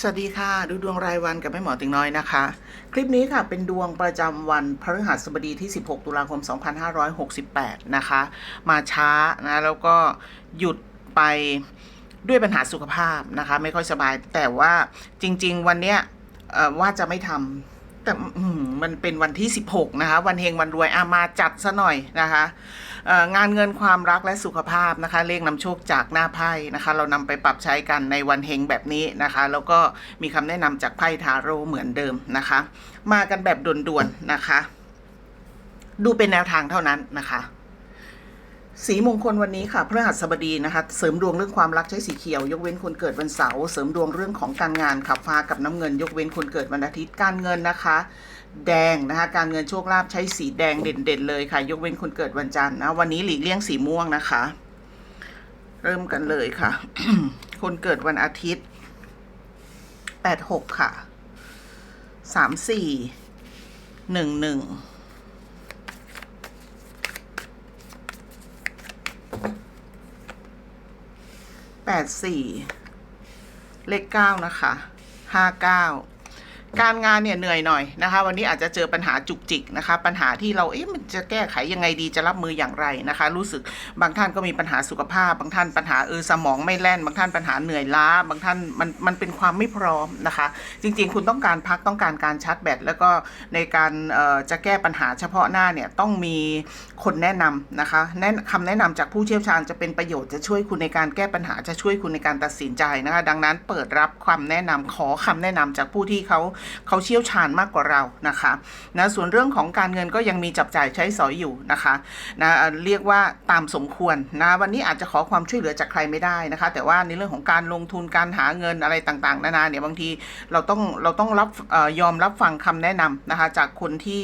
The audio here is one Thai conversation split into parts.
สวัสดีค่ะ ดูดวงรายวันกับแม่หมอติงน้อยนะคะ คลิปนี้ค่ะเป็นดวงประจำวันพฤหัสบดีที่ 16 ตุลาคม 2568 นะคะ มาช้านะแล้วก็หยุดไปด้วยปัญหาสุขภาพนะคะ ไม่ค่อยสบาย แต่ว่าจริง ๆ วันเนี้ยว่าจะไม่ทำแต่มันเป็นวันที่ 16 นะคะ วันเฮงวันรวยอามาจัดซะหน่อยนะคะ งานเงินความรักและสุขภาพนะคะ เลขนำโชคจากหน้าไพ่นะคะ เรานำไปปรับใช้กันในวันเฮงแบบนี้นะคะ แล้วก็มีคำแนะนำจากไพ่ทาโร่เหมือนเดิมนะคะ มากันแบบด่วนๆนะคะ ดูเป็นแนวทางเท่านั้นนะคะสีมงคลวันนี้ค่ะพฤหัสบดีนะคะเสริมดวงเรื่องความรักใช้สีเขียว ยกเว้นคนเกิดวันเสาร์เสริมดวงเรื่องของการงานขับฟ้ากับน้ำเงิน ยกเว้นคนเกิดวันอาทิตย์การเงินนะคะ แดงนะคะ การเงินโชคลาภใช้สีแดงเด่นๆเลยค่ะ ยกเว้นคนเกิดวันจันทร์นะ วันนี้หลีกเลี่ยงสีม่วงนะคะ เริ่มกันเลยค่ะ คนเกิดวันอาทิตย์แปดหกค่ะสามสี่หนึ่งหนึ่งแปดสี่เลขเก้านะคะห้าเก้า การงานเนี่ยเหนื่อยหน่อยนะคะ วันนี้อาจจะเจอปัญหาจุกจิกนะคะ ปัญหาที่เราเอ๊ะมันจะแก้ไขยังไงดีจะรับมืออย่างไรนะคะ รู้สึกบางท่านก็มีปัญหาสุขภาพ บางท่านปัญหาเออสมองไม่แล่น บางท่านปัญหาเหนื่อยล้า บางท่านมันมันเป็นความไม่พร้อมนะคะ จริง ๆ คุณต้องการพักต้องการการชาร์จแบตแล้วก็ในการจะแก้ปัญหาเฉพาะหน้าเนี่ยต้องมีคนแนะนำนะคะแนะคำแนะนำจากผู้เชี่ยวชาญจะเป็นประโยชน์จะช่วยคุณในการแก้ปัญหาจะช่วยคุณในการตัดสินใจนะคะ ดังนั้นเปิดรับความแนะนำขอคำแนะนำจากผู้ที่เขาเขาเชี่ยวชาญมากกว่าเรานะคะนะส่วนเรื่องของการเงินก็ยังมีจับจ่ายใช้สอยอยู่นะคะนะเรียกว่าตามสมควรนะวันนี้อาจจะขอความช่วยเหลือจากใครไม่ได้นะคะ แต่ว่าในเรื่องของการลงทุนการหาเงินอะไรต่างๆ นานาเนี่ยบางทีเราต้องเราต้องรับออยอมรับฟังคำแนะนำนะคะจากคนที่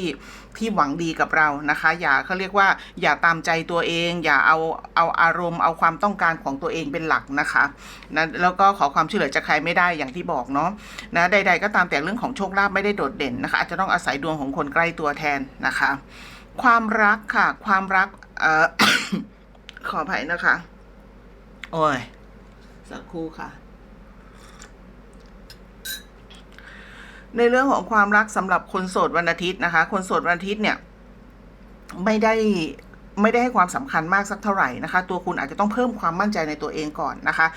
ที่หวังดีกับเรานะคะ อย่าเขาเรียกว่าอย่าตามใจตัวเอง อย่าเอาเอาอารมณ์ เอาความต้องการของตัวเองเป็นหลักนะคะนะแล้วก็ขอความช่วยเหลือจากใครไม่ได้อย่างที่บอกเนาะนะใด ๆ ก็ตามแต่เรื่องของโชคลาภไม่ได้โดดเด่นนะคะอาจจะต้องอาศัยดวงของคนใกล้ตัวแทนนะคะ ความรักค่ะ ความรักเอ่อขออภัยนะคะ โอ้ย สักครู่ค่ะในเรื่องของความรักสำหรับคนโสดวันอาทิตย์นะคะ คนโสดวันอาทิตย์เนี่ย ไม่ได้ ไม่ได้ให้ความสำคัญมากสักเท่าไหร่นะคะ ตัวคุณอาจจะต้องเพิ่มความมั่นใจในตัวเองก่อนนะคะ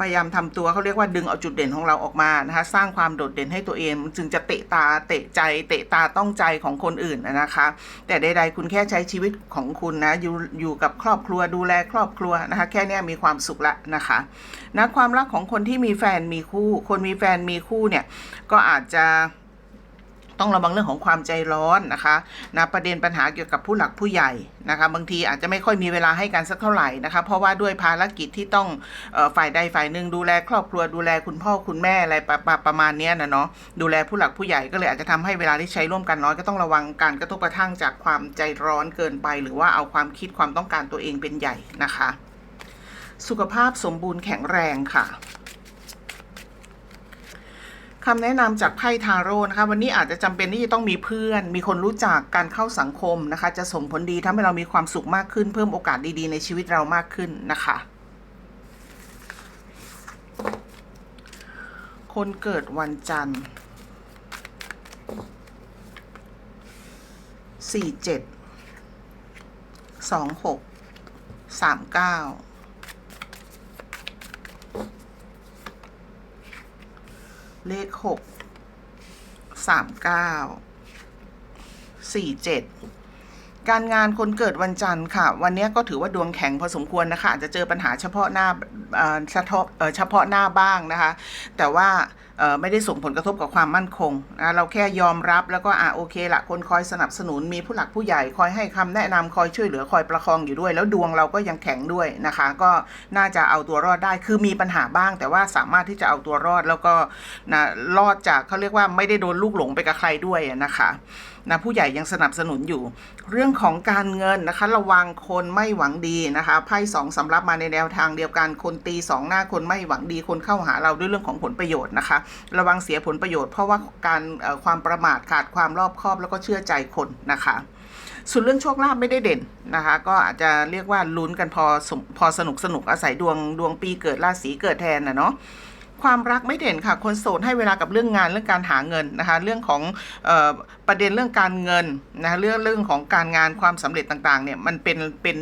พยายามทำตัวเขาเรียกว่าดึงเอาจุดเด่นของเราออกมานะคะ สร้างความโดดเด่นให้ตัวเองจึงจะเตะตาเตะใจเตะตาต้องใจของคนอื่นนะคะ แต่ใดๆคุณแค่ใช้ชีวิตของคุณนะอยู่อยู่กับครอบครัวดูแลครอบครัวนะคะ แค่นี้มีความสุขละนะคะนะความรักของคนที่มีแฟนมีคู่ คนมีแฟนมีคู่เนี่ยก็อาจจะ ต้องระวังเรื่องของความใจร้อนนะคะนะประเด็นปัญหาเกี่ยวกับผู้หลักผู้ใหญ่นะคะ บางทีอาจจะไม่ค่อยมีเวลาให้กันสักเท่าไหร่นะคะ เพราะว่าด้วยภารกิจที่ต้องออฝ่ายใดฝ่ายหนึ่งดูแลครอบครัวดูแลคุณพ่อคุณแม่อะไรประประประมาณนี้นะเนาะดูแลผู้หลักผู้ใหญ่ก็เลยอาจจะทำให้เวลาที่ใช้ร่วมกันน้อยก็ต้องระวังการกระทบกระทั่งจากความใจร้อนเกินไป หรือว่าเอาความคิดความต้องการตัวเองเป็นใหญ่นะคะ สุขภาพสมบูรณ์แข็งแรงค่ะ คำแนะนำจากไพ่ทาโร่นะคะ วันนี้อาจจะจำเป็นที่จะต้องมีเพื่อน มีคนรู้จักการเข้าสังคมนะคะ จะส่งผลดีทำให้เรามีความสุขมากขึ้น เพิ่มโอกาสดีๆ ในชีวิตเรามากขึ้นนะคะ คนเกิดวันจันทร์สี่เจ็ดสองหกสามเก้า เลขหกสามเก้าสี่เจ็ดการงานคนเกิดวันจันทร์ค่ะ วันนี้ก็ถือว่าดวงแข็งพอสมควรนะคะอาจจะเจอปัญหาเฉพาะหน้าเอ่อเฉพาะเฉพาะหน้าบ้างนะคะ แต่ว่า ไม่ได้ส่งผลกระทบกับความมั่นคงนะเราแค่ยอมรับแล้วก็อะโอเคละคนคอยสนับสนุนมีผู้หลักผู้ใหญ่คอยให้คำแนะนำคอยช่วยเหลือคอยประคองอยู่ด้วย แล้วดวงเราก็ยังแข็งด้วยนะคะ ก็น่าจะเอาตัวรอดได้คือมีปัญหาบ้าง แต่ว่าสามารถที่จะเอาตัวรอดแล้วก็นะรอดจากเขาเรียกว่าไม่ได้โดนลูกหลงไปกับใครด้วยนะคะนะผู้ใหญ่ยังสนับสนุนอยู่ เรื่องของการเงินนะคะ ระวังคนไม่หวังดีนะคะไพ่สองสำรับมาในแนวทางเดียวกันคนตีสองหน้าคนไม่หวังดีคนเข้าหาเราด้วยเรื่องของผลประโยชน์นะคะระวังเสียผลประโยชน์ เพราะว่าการความประมาทขาดความรอบคอบแล้วก็เชื่อใจคนนะคะส่วนเรื่องโชคลาภไม่ได้เด่นนะคะ ก็อาจจะเรียกว่าลุ้นกันพอสพอสนุกสนุกอาศัยดวงดวงปีเกิดราศีเกิดแทนนะเนาะความรักไม่เด่นค่ะ คนโสดให้เวลากับเรื่องงานเรื่องการหาเงินนะคะ เรื่องของออประเด็นเรื่องการเงินนะคะเรื่องเรื่องของการงานความสำเร็จต่างๆเนี่ยมันเป็นเป็น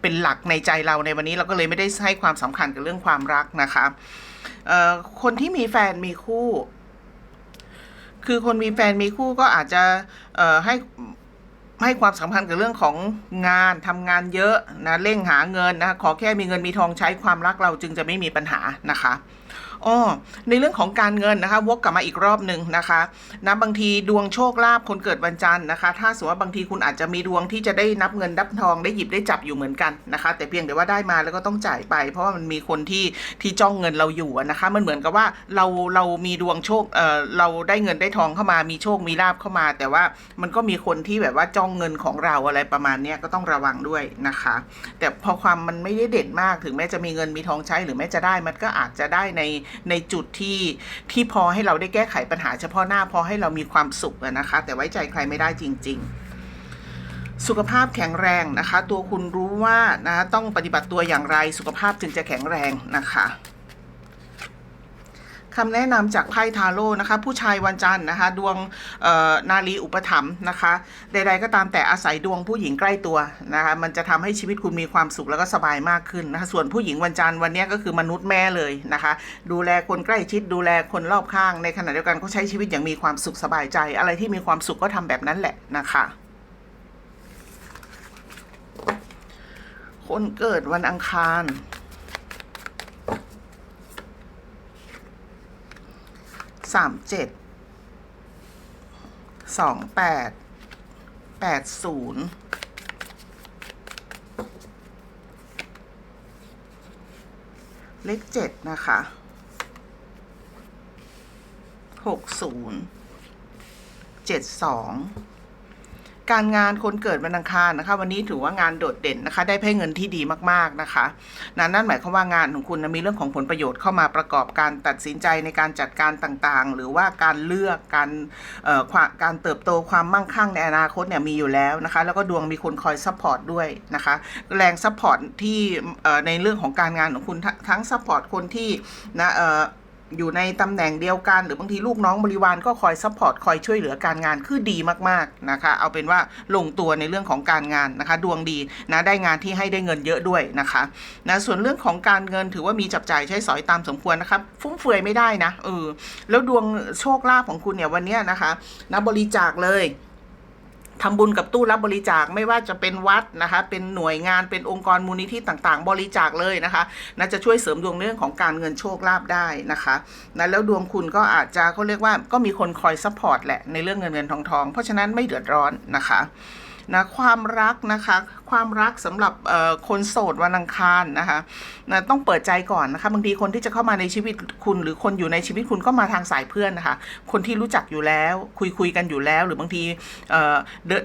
เป็นหลักในใจเราในวันนี้เราก็เลยไม่ได้ให้ความสำคัญกับเรื่องความรักนะคะ คนที่มีแฟนมีคู่ คือคนมีแฟนมีคู่ก็อาจจะเอ่อให้ให้ความสำคัญกับเรื่องของงานทำงานเยอะนะเร่งหาเงินนะขอแค่มีเงินมีทองใช้ความรักเราจึงจะไม่มีปัญหานะคะ อ้อในเรื่องของการเงินนะคะ วกกลับมาอีกรอบหนึ่งนะคะนะบางทีดวงโชคลาภคนเกิดวันจันทร์นะคะ ถ้าสมมติว่าบางทีคุณอาจจะมีดวงที่จะได้นับเงินนับทองได้หยิบได้จับอยู่เหมือนกันนะคะ แต่เพียงแต่ว่าได้มาแล้วก็ต้องจ่ายไป เพราะว่ามันมีคนที่ที่จ้องเงินเราอยู่นะคะ มันเหมือนกับว่าเราเรามีดวงโชคเออเราได้เงินได้ทองเข้ามามีโชคมีลาบเข้ามา แต่ว่ามันก็มีคนที่แบบว่าจ้องเงินของเราอะไรประมาณนี้ก็ต้องระวังด้วยนะคะ แต่พอความมันไม่ได้เด่นมากถึงแม้จะมีเงินมีทองใช้หรือแม้จะได้มันก็อาจจะได้ในในจุดที่ที่พอให้เราได้แก้ไขปัญหาเฉพาะหน้าพอให้เรามีความสุขนะคะ แต่ไว้ใจใครไม่ได้จริง ๆสุขภาพแข็งแรงนะคะ ตัวคุณรู้ว่านะต้องปฏิบัติตัวอย่างไรสุขภาพจึงจะแข็งแรงนะคะ คำแนะนำจากไพ่ทาโร่นะคะ ผู้ชายวันจันทร์นะคะ ดวงนารีอุปถัมภ์นะคะ ใด ๆ ก็ตามแต่อาศัยดวงผู้หญิงใกล้ตัวนะคะ มันจะทำให้ชีวิตคุณมีความสุขแล้วก็สบายมากขึ้นนะคะ ส่วนผู้หญิงวันจันทร์วันนี้ก็คือมนุษย์แม่เลยนะคะ ดูแลคนใกล้ชิด ดูแลคนรอบข้าง ในขณะเดียวกันก็ใช้ชีวิตอย่างมีความสุขสบายใจ อะไรที่มีความสุขก็ทำแบบนั้นแหละนะคะคนเกิดวันอังคาร สามเจ็ดสองแปดแปดศูนย์เลขเจ็ดนะคะหกศูนย์เจ็ดสอง การงานคนเกิดวันอังคารนะคะ วันนี้ถือว่างานโดดเด่นนะคะ ได้ไพ่เงินที่ดีมากๆนะคะนั่นนั่นหมายความว่างานของคุณนะมีเรื่องของผลประโยชน์เข้ามาประกอบการตัดสินใจในการจัดการต่างๆ หรือว่าการเลือกการความการเติบโตความมั่งคั่งในอนาคตเนี่ยมีอยู่แล้วนะคะ แล้วก็ดวงมีคนคอยซัพพอร์ตด้วยนะคะ แรงซัพพอร์ตที่ในเรื่องของการงานของคุณทั้งซัพพอร์ตคนที่นะ อยู่ในตำแหน่งเดียวกัน หรือบางทีลูกน้องบริวารก็คอยซัพพอร์ตคอยช่วยเหลือการงานคือดีมากๆนะคะ เอาเป็นว่าลงตัวในเรื่องของการงานนะคะ ดวงดีนะได้งานที่ให้ได้เงินเยอะด้วยนะคะนะส่วนเรื่องของการเงินถือว่ามีจับจ่ายใช้สอยตามสมควรนะครับฟุ่มเฟือยไม่ได้นะเออแล้วดวงโชคลาภของคุณเนี่ยวันนี้นะคะนะบริจาคเลย ทำบุญกับตู้รับบริจาคไม่ว่าจะเป็นวัดนะคะ เป็นหน่วยงานเป็นองค์กรมูลนิธิต่างๆ บริจาคเลยนะคะน่าจะช่วยเสริมดวงเรื่องของการเงินโชคลาภได้นะคะนะแล้วดวงคุณก็อาจจะเขาเรียกว่าก็มีคนคอยซัพพอร์ตแหละในเรื่องเงินเงินทองทองเพราะฉะนั้นไม่เดือดร้อนนะคะนะความรักนะคะ ความรักสำหรับคนโสดวันอังคารนะคะนะต้องเปิดใจก่อนนะคะบางทีคนที่จะเข้ามาในชีวิตคุณ หรือคนอยู่ในชีวิตคุณก็มาทางสายเพื่อนนะคะ คนที่รู้จักอยู่แล้วคุยคุยกันอยู่แล้ว หรือบางที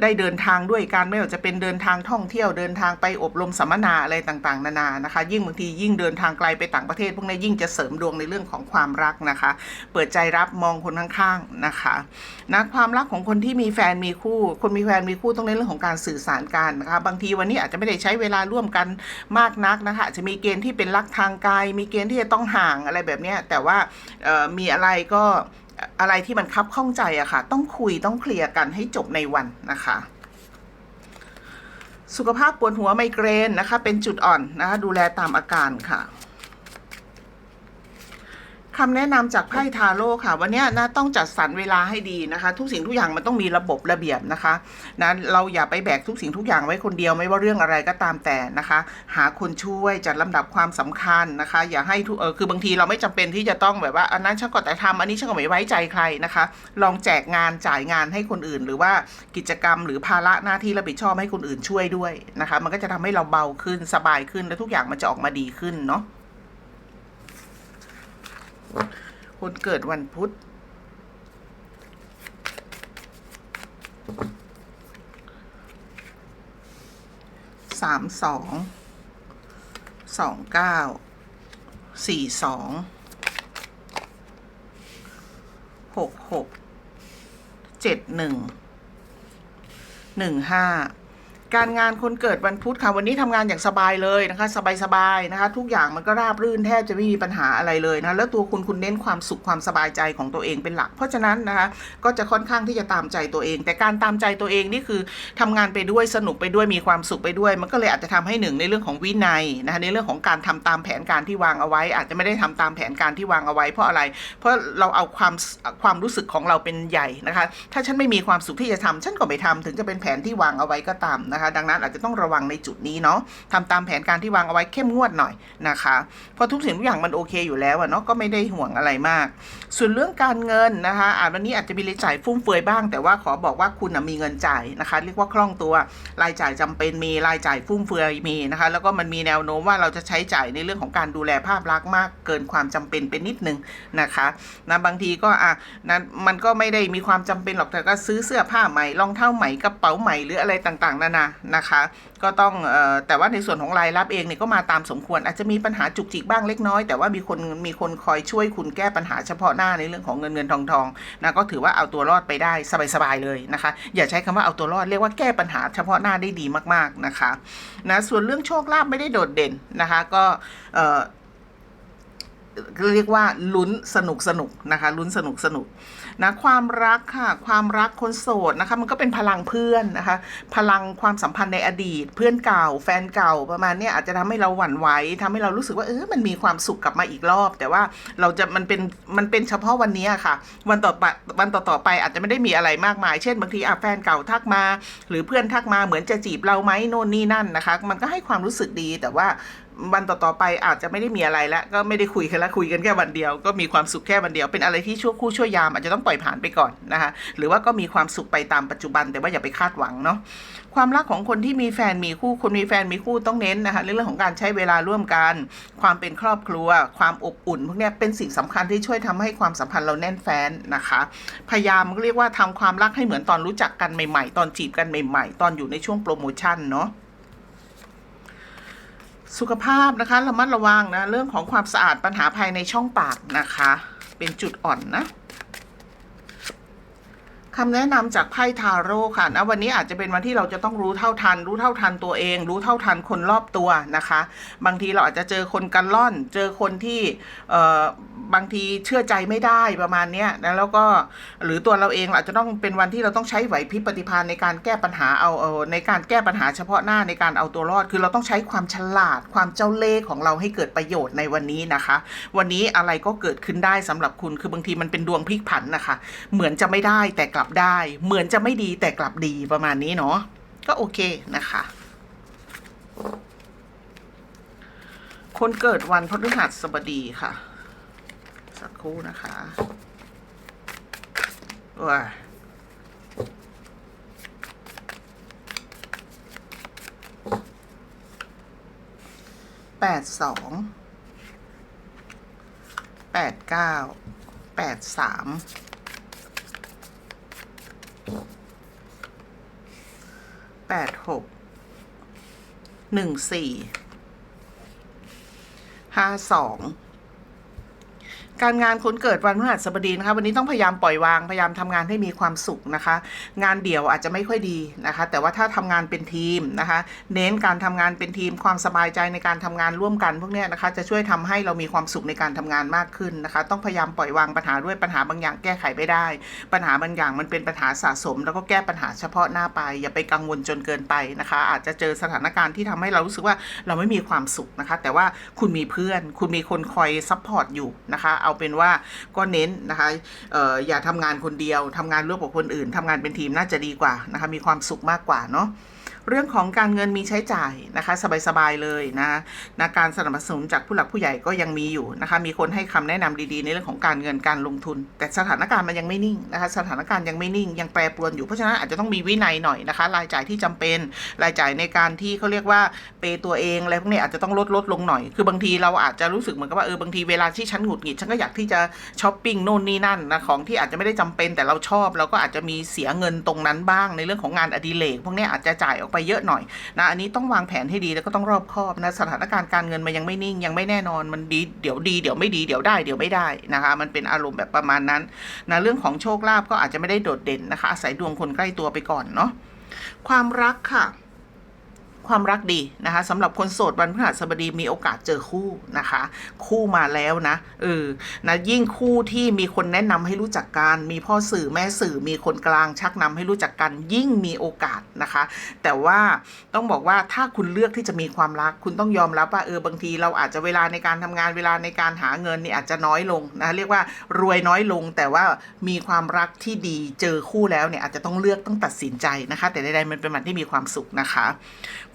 ได้เดินทางด้วยกันไม่ว่าจะเป็นเดินทางท่องเที่ยวเดินทางไปอบรมสัมมนาอะไรต่างๆ นานานะคะ ยิ่งบางทียิ่งเดินทางไกลไปต่างประเทศ พวกนี้ยิ่งจะเสริมดวงในเรื่องของความรักนะคะ เปิดใจรับมองคนข้างๆนะคะนะความรักของคนที่มีแฟนมีคู่ คนมีแฟนมีคู่ต้องในนเรื่องของการสื่อสารกันนะคะบางทีวันนี้อาจจะไม่ได้ใช้เวลาร่วมกันมากนักนะคะจะมีเกณฑ์ที่เป็นรักทางกายมีเกณฑ์ที่จะต้องห่างอะไรแบบนี้แต่ว่ามีอะไรก็อะไรที่มันคับข้องใจอะค่ะ ต้องคุยต้องเคลียร์กันให้จบในวันนะคะสุขภาพปวดหัวไมเกรนนะคะ เป็นจุดอ่อนนะคะดูแลตามอาการค่ะ คำแนะนำจากไพ่ทาโร่ค่ะ วันนี้นะต้องจัดสรรเวลาให้ดีนะคะ ทุกสิ่งทุกอย่างมันต้องมีระบบระเบียบนะคะนะเราอย่าไปแบกทุกสิ่งทุกอย่างไว้คนเดียวไม่ว่าเรื่องอะไรก็ตามแต่นะคะ หาคนช่วยจัดลำดับความสำคัญนะคะ อย่าให้ทุกเออคือบางทีเราไม่จำเป็นที่จะต้องแบบว่าอันนั้นฉันก็แต่ทำอันนี้ฉันก็ไม่ไว้ใจใครนะคะ ลองแจกงานจ่ายงานให้คนอื่น หรือว่ากิจกรรมหรือภาระหน้าที่รับผิดชอบให้คนอื่นช่วยด้วยนะคะ มันก็จะทำให้เราเบาขึ้นสบายขึ้นและทุกอย่างมันจะออกมาดีขึ้นเนาะ คนเกิดวันพุธ สามสอง สองเก้า สี่สอง หกหก เจ็ดหนึ่ง หนึ่งห้า การงานคนเกิดวันพุธค่ะ วันนี้ทำงานอย่างสบายเลยนะคะ สบายๆนะคะ ทุกอย่างมันก็ราบรื่นแทบจะไม่มีปัญหาอะไรเลยนะแล้วตัวคุณคุณเน้นความสุขความสบายใจของตัวเองเป็นหลัก เพราะฉะนั้นนะคะก็จะค่อนข้างที่จะตามใจตัวเอง แต่การตามใจตัวเองนี่คือทำงานไปด้วยสนุกไปด้วยมีความสุขไปด้วย มันก็เลยอาจจะทำให้หนึ่งในเรื่องของวินัยนะคะในเรื่องของการทำตามแผนการที่วางเอาไว้ อาจจะไม่ได้ทำตามแผนการที่วางเอาไว้ เพราะอะไร เพราะเราเอาความความรู้สึกของเราเป็นใหญ่นะคะ ถ้าฉันไม่มีความสุขที่จะทำฉันก็ไม่ทำถึงจะเป็นแผนที่วางเอาไว้ก็ตามนะคะดังนั้นอาจจะต้องระวังในจุดนี้เนาะทำตามแผนการที่วางเอาไว้เข้มงวดหน่อยนะคะเพราะทุกสิ่งทุกอย่างมันโอเคอยู่แล้วเนาะก็ไม่ได้ห่วงอะไรมาก ส่วนเรื่องการเงินนะคะอาจวันนี้อาจจะมีรายจ่ายฟุ่มเฟือยบ้าง แต่ว่าขอบอกว่าคุณมีเงินจ่ายนะคะ เรียกว่าคล่องตัวรายจ่ายจำเป็นมีรายจ่ายฟุ่มเฟือยมีนะคะ แล้วก็มันมีแนวโน้มว่าเราจะใช้จ่ายในเรื่องของการดูแลภาพลักษณ์มากเกินความจำเป็นเป็นนิดนึงนะคะนะบางทีก็อะนะมันก็ไม่ได้มีความจำเป็นหรอกแต่ก็ซื้อเสื้อผ้าใหม่รองเท้าใหม่กระเป๋าใหม่หรืออะไรต่างๆ นานานะคะก็ต้องออแต่ว่าในส่วนของรายรับเองเนี่ยก็มาตามสมควร อาจจะมีปัญหาจุกจิกบ้างเล็กน้อย แต่ว่ามีคนมีคนคอยช่วยคุณแก้ปัญหาเฉพาะหน้าในเรื่องของเงินเงินทองทองนะก็ถือว่าเอาตัวรอดไปได้สบายๆเลยนะคะ อย่าใช้คำว่าเอาตัวรอดเรียกว่าแก้ปัญหาเฉพาะหน้าได้ดีมากๆนะคะนะส่วนเรื่องโชคลาภไม่ได้โดดเด่นนะคะก็ เรียกว่าลุ้นสนุกสนุกนะคะลุ้นสนุกสนุกนะความรักค่ะ ความรักคนโสดนะคะมันก็เป็นพลังเพื่อนนะคะ พลังความสัมพันธ์ในอดีต เพื่อนเก่า แฟนเก่าประมาณนี้อาจจะทำให้เราหวั่นไหวทำให้เรารู้สึกว่าเออมันมีความสุขกลับมาอีกรอบ แต่ว่าเราจะมันเป็นมันเป็นเฉพาะวันนี้ค่ะ วันต่อไปวันต่อๆไปอาจจะไม่ได้มีอะไรมากมาย เช่นบางทีอะแฟนเก่าทักมา หรือเพื่อนทักมาเหมือนจะจีบเราไหมโน่นนี่นั่นนะคะ มันก็ให้ความรู้สึกดีแต่ว่า วันต่อๆไปอาจจะไม่ได้มีอะไรแล้ว ก็ไม่ได้คุยกันแล้วคุยกันแค่วันเดียว ก็มีความสุขแค่วันเดียว เป็นอะไรที่ชั่วคู่ชั่วยามอาจจะต้องปล่อยผ่านไปก่อนนะคะหรือว่าก็มีความสุขไปตามปัจจุบันแต่ว่าอย่าไปคาดหวังเนาะความรักของคนที่มีแฟนมีคู่คนมีแฟนมีคู่ต้องเน้นนะคะเรื่องของการใช้เวลาร่วมกัน ความเป็นครอบครัว ความอบอุ่น พวกนี้เป็นสิ่งสำคัญที่ช่วยทำให้ความสัมพันธ์เราแน่นแฟ้นนะคะ พยายามเรียกว่าทำความรักให้เหมือนตอนรู้จักกันใหม่ ๆ ตอนจีบกันใหม่ ๆ ตอนอยู่ในช่วงโปรโมชั่นเนาะ สุขภาพนะคะระมัดระวังนะเรื่องของความสะอาดปัญหาภายในช่องปากนะคะ เป็นจุดอ่อนนะคำแนะนำจากไพ่ทาโร่ค่ะนะวันนี้อาจจะเป็นวันที่เราจะต้องรู้เท่าทัน รู้เท่าทันตัวเอง รู้เท่าทันคนรอบตัวนะคะ บางทีเราอาจจะเจอคนกันล่อน เจอคนที่ บางทีเชื่อใจไม่ได้ประมาณเนี้ยนะแล้วก็หรือตัวเราเองอาจจะต้องเป็นวันที่เราต้องใช้ไหวพริบปฏิภาณในการแก้ปัญหาเอาเอาในการแก้ปัญหาเฉพาะหน้าในการเอาตัวรอด คือเราต้องใช้ความฉลาดความเจ้าเล่ห์ของเราให้เกิดประโยชน์ในวันนี้นะคะ วันนี้อะไรก็เกิดขึ้นได้สำหรับคุณคือบางทีมันเป็นดวงพลิกผันนะคะ เหมือนจะไม่ได้แต่กลับได้ เหมือนจะไม่ดีแต่กลับดีประมาณนี้เนาะก็โอเคนะคะคนเกิดวันพฤหัสบดีค่ะ สักครู่นะคะว้าแปดสองแปดเก้าแปดสามแปดหกหนึ่งสี่ห้าสอง การงานคนเกิดวันพฤหัสบดีนะคะ วันนี้ต้องพยายามปล่อยวางพยายามทำงานให้มีความสุขนะคะ งานเดี่ยวอาจจะไม่ค่อยดีนะคะ แต่ว่าถ้าทำงานเป็นทีมนะคะ เน้นการทำงานเป็นทีมความสบายใจในการทำงานร่วมกัน พวกนี้นะคะ จะช่วยทำให้เรามีความสุขในการทำงานมากขึ้นนะคะ ต้องพยายามปล่อยวางปัญหาด้วยปัญหาบางอย่างแก้ไขไม่ได้ ปัญหาบางอย่างมันเป็นปัญหาสะสม แล้วก็แก้ปัญหาเฉพาะหน้าไป อย่าไปกังวลจนเกินไปนะคะ อาจจะเจอสถานการณ์ที่ทำให้เรารู้สึกว่าเราไม่มีความสุขนะคะ แต่ว่าคุณมีเพื่อน คุณมีคนคอยซัพพอร์ตอยู่นะคะเอาเป็นว่าก็เน้นนะคะอออย่าทำงานคนเดียวทำงานร่วมกับคนอื่นทำงานเป็นทีมน่าจะดีกว่านะคะมีความสุขมากกว่าเนาะ เรื่องของการเงินมีใช้จ่ายนะคะ สบายๆเลยนะนะการสนับสนุนจากผู้หลักผู้ใหญ่ก็ยังมีอยู่นะคะมีคนให้คำแนะนำดีๆ ในเรื่องของการเงินการลงทุน แต่สถานการณ์มันยังไม่นิ่งนะคะสถานการณ์ยังไม่นิ่งยังแปรปรวนอยู่เพราะฉะนั้นอาจจะต้องมีวินัยหน่อยนะคะ รายจ่ายที่จำเป็นรายจ่ายในการที่เขาเรียกว่าเปย์ตัวเองอะไรพวกนี้อาจจะต้องลดลดลงหน่อย คือบางทีเราอาจจะรู้สึกเหมือนกับว่าเออบางทีเวลาที่ฉันหงุดหงิดฉันก็อยากที่จะช้อปปิ้งโน่นนี่นั่นนะของที่อาจจะไม่ได้จำเป็นแต่เราชอบเราก็อาจจะมีเสียเงินตรงนั้นบ้าง ในเรื่องของงานอดิเรกพวกนี้อาจจะจ่ายออกไปเยอะหน่อยนะอันนี้ต้องวางแผนให้ดีแล้วก็ต้องรอบคอบนะสถานการณ์การเงินมันยังไม่นิ่งยังไม่แน่นอนมันดีเดี๋ยวดีเดี๋ยวไม่ดีเดี๋ยวได้เดี๋ยวไม่ได้นะคะมันเป็นอารมณ์แบบประมาณนั้นนะเรื่องของโชคลาภก็อาจจะไม่ได้โดดเด่นนะคะอาศัยดวงคนใกล้ตัวไปก่อนเนาะความรักค่ะ ความรักดีนะคะสำหรับคนโสดวันพฤหัสบดีมีโอกาสเจอคู่นะคะ คู่มาแล้วนะเออนะยิ่งคู่ที่มีคนแนะนำให้รู้จักกันมีพ่อสื่อแม่สื่อมีคนกลางชักนำให้รู้จักกัน ยิ่งมีโอกาสนะคะ แต่ว่าต้องบอกว่าถ้าคุณเลือกที่จะมีความรัก คุณต้องยอมรับว่าเออบางทีเราอาจจะเวลาในการทำงานเวลาในการหาเงินนี่อาจจะน้อยลงนะเรียกว่ารวยน้อยลง แต่ว่ามีความรักที่ดีเจอคู่แล้วเนี่ยอาจจะต้องเลือกต้องตัดสินใจนะคะ แต่ใดๆมันเป็นวันที่มีความสุขนะคะ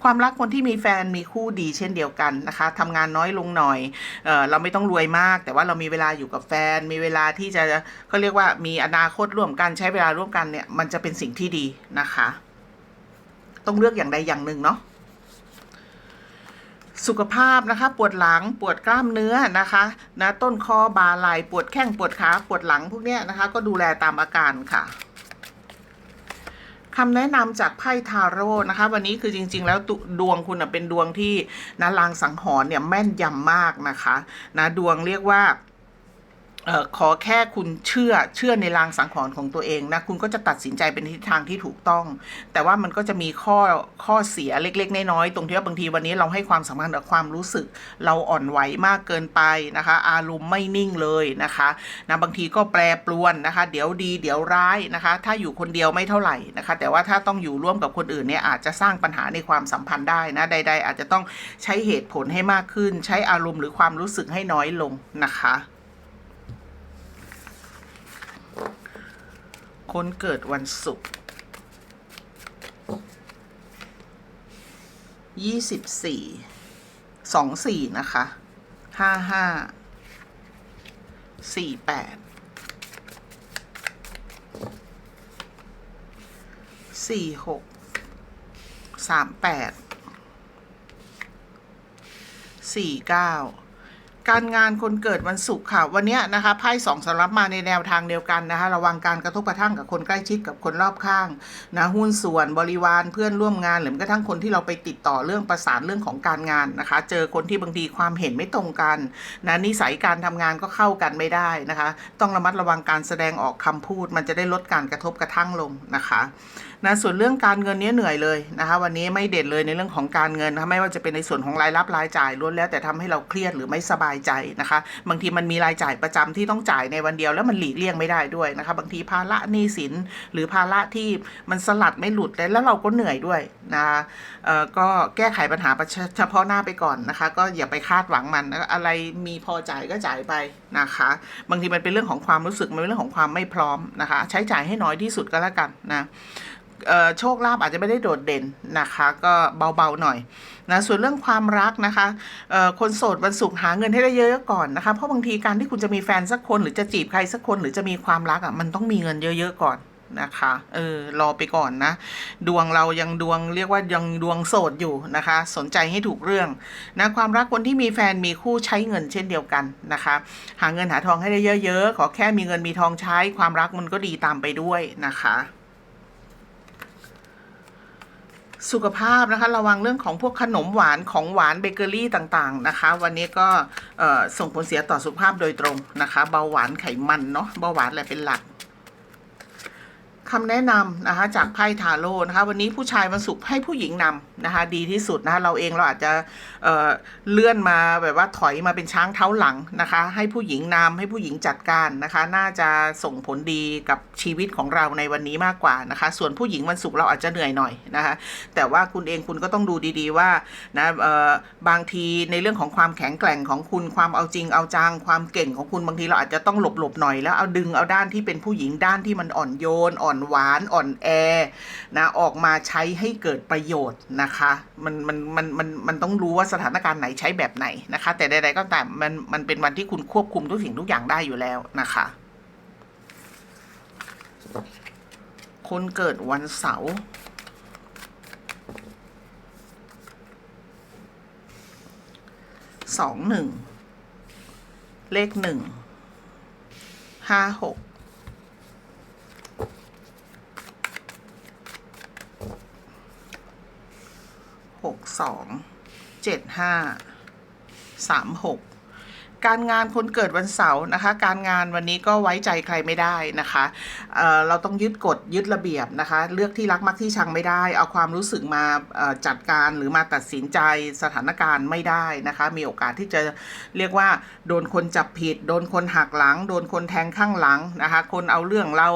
ความรักคนที่มีแฟนมีคู่ดีเช่นเดียวกันนะคะทำงานน้อยลงหน่อยเออเราไม่ต้องรวยมาก แต่ว่าเรามีเวลาอยู่กับแฟน มีเวลาที่จะเขาเรียกว่ามีอนาคตร่วมกันใช้เวลาร่วมกันเนี่ยมันจะเป็นสิ่งที่ดีนะคะ ต้องเลือกอย่างใดอย่างหนึ่งเนาะสุขภาพนะคะ ปวดหลังปวดกล้ามเนื้อนะคะนะต้นคอบ่าไหล่ปวดแข้งปวดขาปวดหลังพวกเนี้ยนะคะ ก็ดูแลตามอาการค่ะ คำแนะนำจากไพ่ทาโร่นะคะ วันนี้คือจริง ๆ แล้วดวงคุณเป็นดวงที่นะลางสังหรณ์เนี่ยแม่นยำมากนะคะนะดวงเรียกว่า ขอแค่คุณเชื่อเชื่อในลางสังหรณ์ของตัวเองนะคุณก็จะตัดสินใจเป็นทิศทางที่ถูกต้อง แต่ว่ามันก็จะมีข้อข้อเสียเล็ก ๆ น้อยๆตรงที่ว่าบางทีวันนี้เราให้ความสำคัญกับความรู้สึก เราอ่อนไหวมากเกินไปนะคะ อารมณ์ไม่นิ่งเลยนะคะนะบางทีก็แปรปรวนนะคะ เดี๋ยวดีเดี๋ยวร้ายนะคะ ถ้าอยู่คนเดียวไม่เท่าไหร่นะคะ แต่ว่าถ้าต้องอยู่ร่วมกับคนอื่นเนี่ยอาจจะสร้างปัญหาในความสัมพันธ์ได้นะใด ๆ อาจจะต้องใช้เหตุผลให้มากขึ้น ใช้อารมณ์หรือความรู้สึกให้น้อยลงนะคะ คนเกิดวันศุกร์ยี่สิบสี่สองสี่นะคะห้าห้าสี่แปดสี่หกสามแปดสี่เก้า การงานคนเกิดวันศุกร์ค่ะ วันนี้นะคะไพ่สองสำรับมาในแนวทางเดียวกันนะคะ ระวังการกระทบกระทั่งกับคนใกล้ชิดกับคนรอบข้างนะหุ้นส่วนบริวารเพื่อนร่วมงานหรือแม้กระทั่งคนที่เราไปติดต่อเรื่องประสานเรื่องของการงานนะคะ เจอคนที่บางทีความเห็นไม่ตรงกันนะนิสัยการทำงานก็เข้ากันไม่ได้นะคะ ต้องระมัดระวังการแสดงออกคำพูด มันจะได้ลดการกระทบกระทั่งลงนะคะนะส่วนเรื่องการเงินเนี้ยเหนื่อยเลยนะคะ วันนี้ไม่เด่นเลยในเรื่องของการเงินนะคะไม่ว่าจะเป็นในส่วนของรายรับรายจ่ายล้วนแล้วแต่ทำให้เราเครียดหรือไม่สบายใจนะคะ บางทีมันมีรายจ่ายประจำที่ต้องจ่ายในวันเดียวแล้วมันหลีกเลี่ยงไม่ได้ด้วยนะคะ บางทีภาระหนี้สินหรือภาระที่มันสลัดไม่หลุดเลยแล้วเราก็เหนื่อยด้วยนะคะก็แก้ไขปัญหาเฉพาะหน้าไปก่อนนะคะ ก็อย่าไปคาดหวังมันอะไรมีพอจ่ายก็จ่ายไปนะคะ บางทีมันเป็นเรื่องของความรู้สึกมันเป็นเรื่องของความไม่พร้อมนะคะ ใช้จ่ายให้น้อยที่สุดก็แล้วกันนะ โชคลาภอาจจะไม่ได้โดดเด่นนะคะ ก็เบาๆหน่อยนะส่วนเรื่องความรักนะคะคนโสดวันศุกร์หาเงินให้ได้เยอะๆก่อนนะคะเพราะบางทีการที่คุณจะมีแฟนสักคนหรือจะจีบใครสักคนหรือจะมีความรักอะมันต้องมีเงินเยอะๆก่อนนะคะเออรอไปก่อนนะ ดวงเรายังดวงเรียกว่ายังดวงโสดอยู่นะคะ สนใจให้ถูกเรื่องนะความรักคนที่มีแฟนมีคู่ใช้เงินเช่นเดียวกันนะคะ หาเงินหาทองให้ได้เยอะๆ ขอแค่มีเงินมีทองใช้ความรักมันก็ดีตามไปด้วยนะคะ สุขภาพนะคะ ระวังเรื่องของพวกขนมหวานของหวานเบเกอรี่ต่างๆนะคะ วันนี้ก็ส่งผลเสียต่อสุขภาพโดยตรงนะคะ เบาหวานไขมันเนาะเบาหวานอะไรเป็นหลัก คำแนะนำนะคะจากไพ่ทาโร่นะคะวันนี้ผู้ชายวันศุกร์ให้ผู้หญิงนำนะคะดีที่สุดนะคะเราเองเราอาจจะเเลื่อนมาแบบว่าถอยมาเป็นช้างเท้าหลังนะคะให้ผู้หญิงนำให้ผู้หญิงจัดการนะคะน่าจะส่งผลดีกับชีวิตของเราในวันนี้มากกว่านะคะส่วนผู้หญิงวันศุกร์เราอาจจะเหนื่อยหน่อยนะคะแต่ว่าคุณเองคุณก็ต้องดูดีๆว่านะเออบางทีในเรื่องของความแข็งแกร่งของคุณความเอาจริงเอาจังความเก่งของคุณบางทีเราอาจจะต้องหลบๆหน่อยแล้วเอาดึงเอาด้านที่เป็นผู้หญิงด้านที่มันอ่อนโยนอ่อนหวานอ่อนแอนะออกมาใช้ให้เกิดประโยชน์นะคะมันมันมันมันมันต้องรู้ว่าสถานการณ์ไหนใช้แบบไหนนะคะ แต่ใดๆก็ตามมันมันเป็นวันที่คุณควบคุมทุกสิ่งทุกอย่างได้อยู่แล้วนะคะคนเกิดวันเสาร์สองหนึ่งเลขหนึ่งห้าหก หก สองเจ็ดห้าสามหก การงานคนเกิดวันเสาร์นะคะ การงานวันนี้ก็ไว้ใจใครไม่ได้นะคะเเราต้องยึดกฎยึดระเบียบนะคะ เลือกที่รักมักที่ชังไม่ได้ เอาความรู้สึกมาจัดการหรือมาตัดสินใจสถานการณ์ไม่ได้นะคะ มีโอกาสที่จะเรียกว่า โดนคนจับผิด โดนคนหักหลัง โดนคนแทงข้างหลังนะคะ คนเอาเรื่องเรา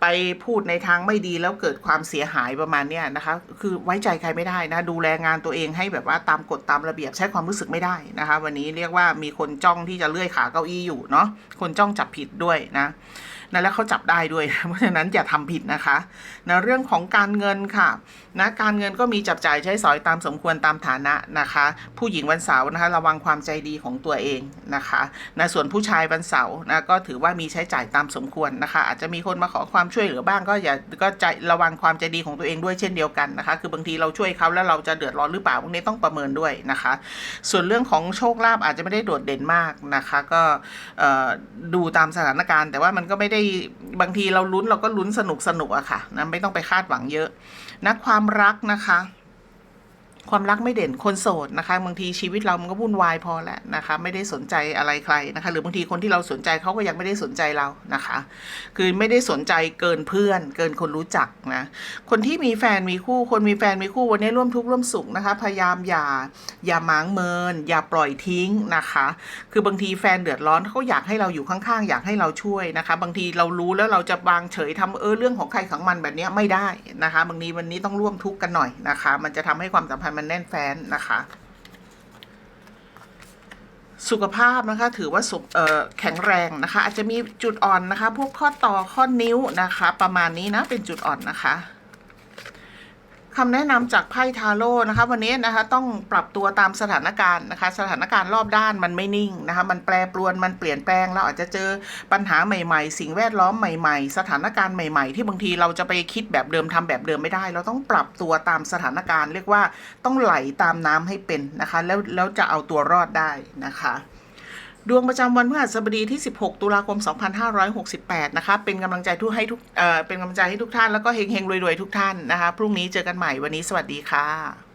ไปพูดในทางไม่ดีแล้วเกิดความเสียหายประมาณเนี้ยนะคะ คือไว้ใจใครไม่ได้นะ ดูแลงานตัวเองให้แบบว่าตามกฎตามระเบียบใช้ความรู้สึกไม่ได้นะคะ วันนี้เรียกว่ามีคนจ้องที่จะเลื่อยขาเก้าอี้อยู่เนาะคนจ้องจับผิดด้วยนะ นะแล้วเขาจับได้ด้วย เพราะฉะนั้นอย่าทำผิดนะคะนะเรื่องของการเงินค่ะนะการเงินก็มีจับจ่ายใช้สอยตามสมควรตามฐานะนะคะ ผู้หญิงวันเสาร์นะคะระวังความใจดีของตัวเองนะคะนะส่วนผู้ชายวันเสาร์นะก็ถือว่ามีใช้จ่ายตามสมควรนะคะ อาจจะมีคนมาขอความช่วยเหลือบ้างก็อย่าก็ใจระวังความใจดีของตัวเองด้วยเช่นเดียวกันนะคะ คือบางทีเราช่วยเขาแล้วเราจะเดือดร้อนหรือเปล่าพวกนี้ต้องประเมินด้วยนะคะ ส่วนเรื่องของโชคลาภอาจจะไม่ได้โดดเด่นมากนะคะ ก็ดูตามสถานการณ์ แต่ว่ามันก็ไม่ได้บางทีเราลุ้นเราก็ลุ้นสนุกสนุกอะค่ะนะไม่ต้องไปคาดหวังเยอะนะความรักนะคะ ความรักไม่เด่นคนโสดนะคะบางทีชีวิตเรามันก็วุ่นวายพอแล้วนะคะ ไม่ได้สนใจอะไรใครนะคะ หรือบางทีคนที่เราสนใจเขาก็ยังไม่ได้สนใจเรานะคะ คือไม่ได้สนใจเกินเพื่อน เกินคนรู้จักนะคนที่มีแฟนมีคู่ คนมีแฟนมีคู่วันนี้ร่วมทุกข์ร่วมสุขนะคะ พยายามอย่าอย่าหมางเมิน อย่าปล่อยทิ้งนะคะ คือบางทีแฟนเดือดร้อนเขาอยากให้เราอยู่ข้างๆ อยากให้เราช่วยนะคะ บางทีเรารู้แล้วเราจะวางเฉยทำเออเรื่องของใครของมันแบบนี้ไม่ได้นะคะ บางทีวันนี้ต้องร่วมทุกข์กันหน่อยนะคะ มันจะทำให้ความสัมพันธ์มันแน่นแฟ้นนะคะ สุขภาพนะคะ ถือว่าสุแข็งแรงนะคะ อาจจะมีจุดอ่อนนะคะ พวกข้อต่อข้อนิ้วนะคะ ประมาณนี้นะเป็นจุดอ่อนนะคะ คำแนะนำจากไพ่ทาโร่นะคะวันนี้นะคะต้องปรับตัวตามสถานการณ์นะคะ สถานการณ์รอบด้านมันไม่นิ่งนะคะมันแปรปรวนมันเปลี่ยนแปลงเราอาจจะเจอปัญหาใหม่ๆ สิ่งแวดล้อมใหม่ๆ สถานการณ์ใหม่ๆ ที่บางทีเราจะไปคิดแบบเดิมทำแบบเดิมไม่ได้ เราต้องปรับตัวตามสถานการณ์ เรียกว่าต้องไหลตามน้ำให้เป็นนะคะ แล้วแล้วจะเอาตัวรอดได้นะคะ ดวงประจำวันพฤหัสบดีที่ 16 ตุลาคม 2568 นะคะ เป็นกำลังใจทุกให้ทุกเอ่อเป็นกำลังใจให้ทุกท่าน แล้วก็เฮงเฮงรวยรวยทุกท่านนะคะ พรุ่งนี้เจอกันใหม่ วันนี้สวัสดีค่ะ